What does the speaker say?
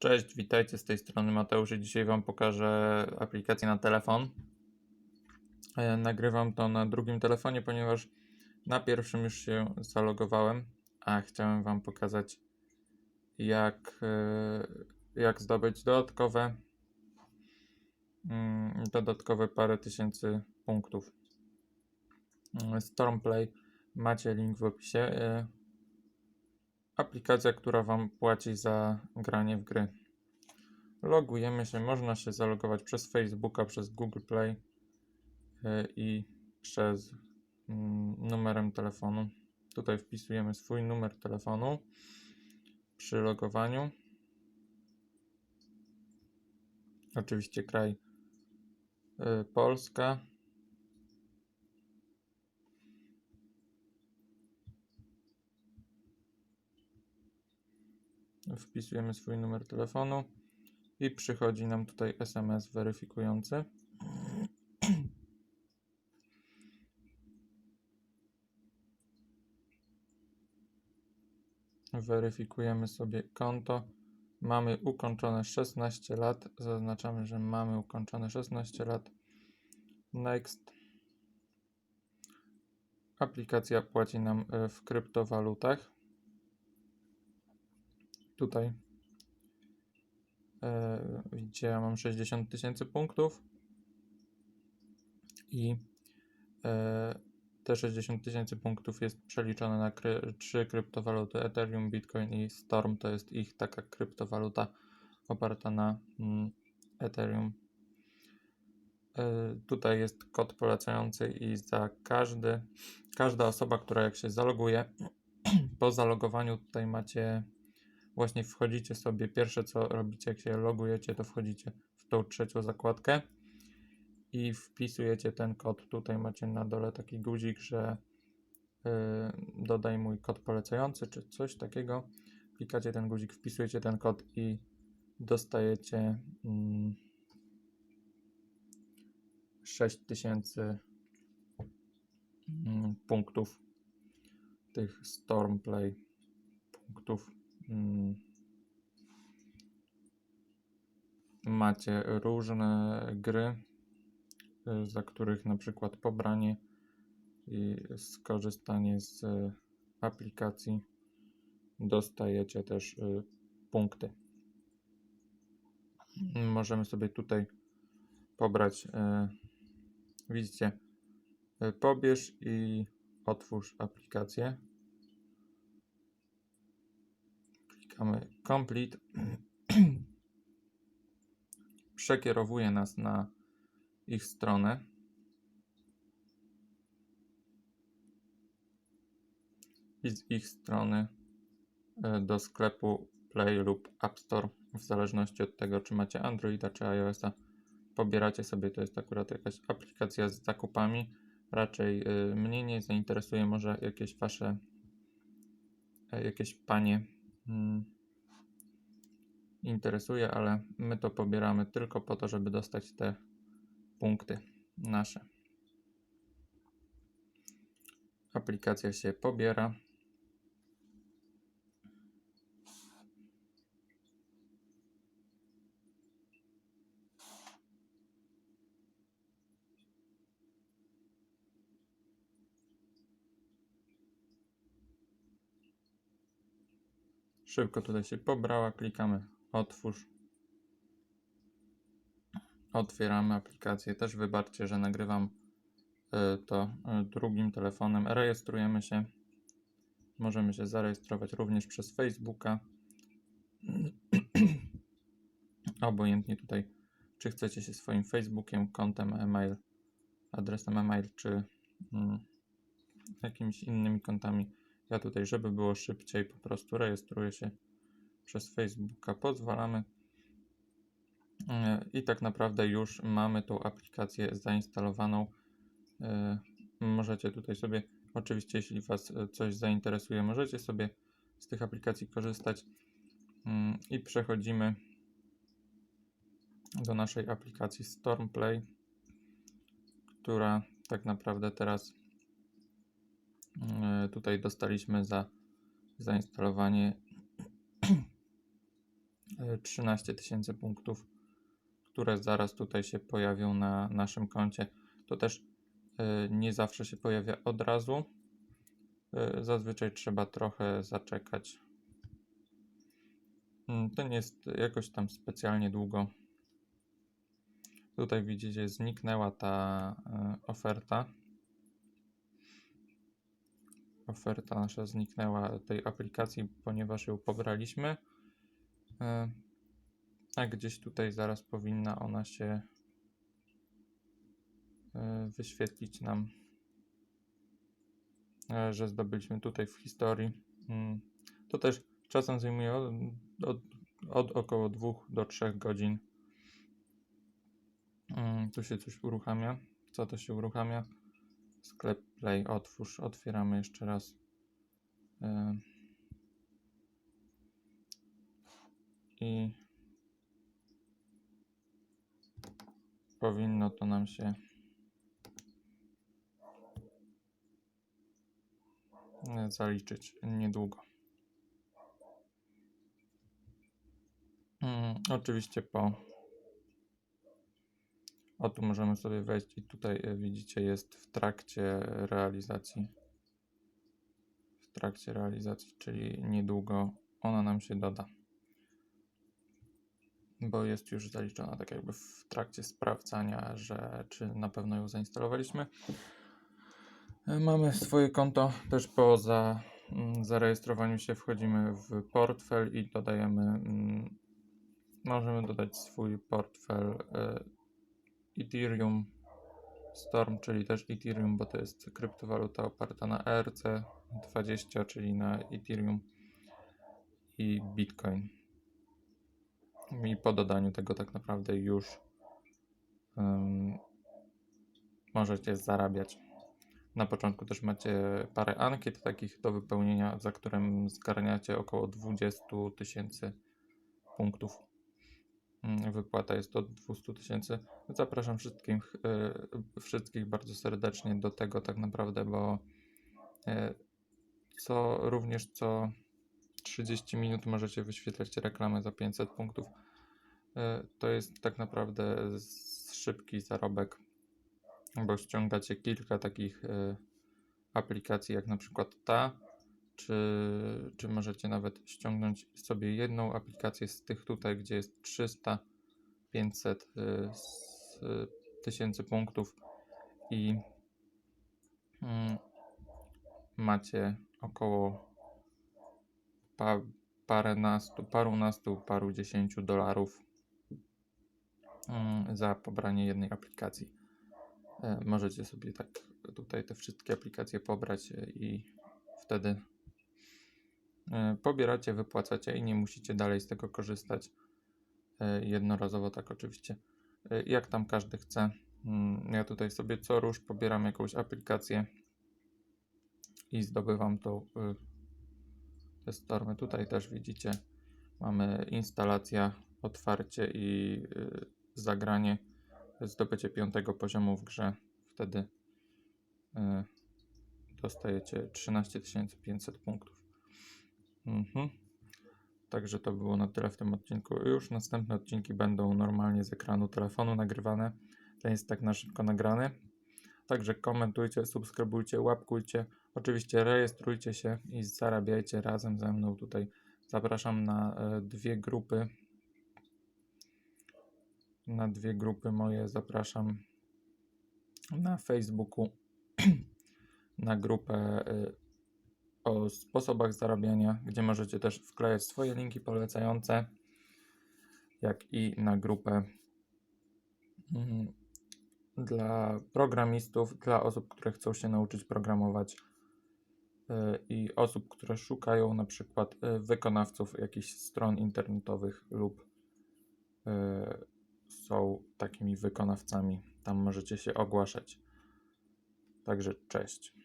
Cześć, witajcie z tej strony Mateusz dzisiaj Wam pokażę aplikację na telefon. E, Nagrywam to na drugim telefonie, ponieważ na pierwszym już się zalogowałem, a chciałem Wam pokazać jak, e, jak zdobyć dodatkowe mm, dodatkowe parę tysięcy punktów. Mm, Stormplay macie link w opisie. Aplikacja, która Wam płaci za granie w gry. Logujemy się, można się zalogować przez Facebooka, przez Google Play yy, i przez mm, numerem telefonu. Tutaj wpisujemy swój numer telefonu przy logowaniu. Oczywiście kraj yy, Polska. Wpisujemy swój numer telefonu i przychodzi nam tutaj SMS weryfikujący. Weryfikujemy sobie konto. Mamy ukończone 16 lat. Zaznaczamy, że mamy ukończone 16 lat. Next. Aplikacja płaci nam e, w kryptowalutach tutaj e, widzicie, ja mam 60 tysięcy punktów i e, te 60 tysięcy punktów jest przeliczone na kry, trzy kryptowaluty Ethereum, Bitcoin i Storm. To jest ich taka kryptowaluta oparta na mm, Ethereum. E, tutaj jest kod polecający i za każdy, każda osoba, która jak się zaloguje, po zalogowaniu tutaj macie właśnie wchodzicie sobie, pierwsze co robicie, jak się logujecie, to wchodzicie w tą trzecią zakładkę i wpisujecie ten kod. Tutaj macie na dole taki guzik, że yy, dodaj mój kod polecający, czy coś takiego. Klikacie ten guzik, wpisujecie ten kod i dostajecie mm, 6000 mm, punktów tych Stormplay punktów. Macie różne gry, y, za których na przykład pobranie i skorzystanie z aplikacji dostajecie też y, punkty. Możemy sobie tutaj pobrać, y, widzicie, pobierz i otwórz aplikację. Klikamy complete. Przekierowuje nas na ich stronę. I z ich strony e, do sklepu Play lub App Store, w zależności od tego, czy macie Androida czy iOS-a, pobieracie sobie. To jest akurat jakaś aplikacja z zakupami. Raczej e, mnie nie zainteresuje może jakieś wasze, e, jakieś panie. Interesuje, ale my to pobieramy tylko po to, żeby dostać te punkty nasze. Aplikacja się pobiera. Szybko tutaj się pobrała, klikamy otwórz. Otwieramy aplikację. Też wybaczcie, że nagrywam y, to y, drugim telefonem. Rejestrujemy się. Możemy się zarejestrować również przez Facebooka. Obojętnie tutaj, czy chcecie się swoim Facebookiem, kontem e-mail, adresem e-mail, czy mm, jakimiś innymi kontami ja tutaj, żeby było szybciej, po prostu rejestruję się przez Facebooka, pozwalamy e, i tak naprawdę już mamy tą aplikację zainstalowaną. E, możecie tutaj sobie, oczywiście, jeśli Was e, coś zainteresuje, możecie sobie z tych aplikacji korzystać mm, i przechodzimy do naszej aplikacji Stormplay, która tak naprawdę teraz tutaj dostaliśmy za zainstalowanie 13 tysięcy punktów, które zaraz tutaj się pojawią na naszym koncie. To też e, nie zawsze się pojawia od razu. E, Zazwyczaj trzeba trochę zaczekać. Mm, To nie jest jakoś tam specjalnie długo. Tutaj widzicie, zniknęła ta e, oferta. Oferta nasza zniknęła tej aplikacji, ponieważ ją pobraliśmy. E, A gdzieś tutaj zaraz powinna ona się e, wyświetlić nam, e, że zdobyliśmy tutaj w historii. Mm, To też czasem zajmuje od, od, od około 2 do 3 godzin. Mm, Tu się coś uruchamia. Co to się uruchamia? Sklep Play, otwórz, otwieramy jeszcze raz. E, I powinno to nam się zaliczyć niedługo. Mm, Oczywiście po. O tu możemy sobie wejść i tutaj e, widzicie jest w trakcie realizacji. W trakcie realizacji, czyli niedługo ona nam się doda. Bo jest już zaliczona tak jakby w trakcie sprawdzania, że czy na pewno ją zainstalowaliśmy. E, Mamy swoje konto. Też po za, mm, zarejestrowaniu się wchodzimy w portfel i dodajemy. mm, Możemy dodać swój portfel e, Ethereum Storm, czyli też Ethereum, bo to jest kryptowaluta oparta na ERC20, czyli na Ethereum i Bitcoin. I po dodaniu tego tak naprawdę już em, możecie zarabiać. Na początku też macie parę ankiet takich do wypełnienia, za którym zgarniacie około 20 tysięcy punktów. Mm, Wypłata jest do 200 tysięcy. Zapraszam wszystkich, y, wszystkich bardzo serdecznie do tego tak naprawdę, bo y, co również co 30 minut możecie wyświetlać reklamę za 500 punktów. Y, To jest tak naprawdę szybki zarobek, bo ściągacie kilka takich aplikacji, jak na przykład ta, czy, czy możecie nawet ściągnąć sobie jedną aplikację z tych tutaj, gdzie jest 300, 500 y, tysięcy punktów i mm, macie około pa, paręnastu, parunastu, paru dziesięciu dolarów mm, za pobranie jednej aplikacji. E, Możecie sobie tak tutaj te wszystkie aplikacje pobrać e, i wtedy pobieracie, wypłacacie i nie musicie dalej z tego korzystać. E, Jednorazowo tak oczywiście, e, jak tam każdy chce. Mm, Ja tutaj sobie co rusz pobieram jakąś aplikację i zdobywam tą y, te stormy. Tutaj też widzicie, mamy instalacja, otwarcie i y, zagranie, zdobycie piątego poziomu w grze. Wtedy y, dostajecie 13 500 punktów. Mhm. Także to było na tyle w tym odcinku. Już następne odcinki będą normalnie z ekranu telefonu nagrywane. Ten jest tak na szybko nagrany. Także komentujcie, subskrybujcie, łapkujcie. Oczywiście rejestrujcie się i zarabiajcie razem ze mną tutaj. Zapraszam na e, dwie grupy. Na dwie grupy moje zapraszam na Facebooku. na grupę e, o sposobach zarabiania, gdzie możecie też wklejać swoje linki polecające, jak i na grupę mm, dla programistów, dla osób, które chcą się nauczyć programować y, i osób, które szukają na przykład y, wykonawców jakichś stron internetowych lub y, są takimi wykonawcami. Tam możecie się ogłaszać. Także cześć.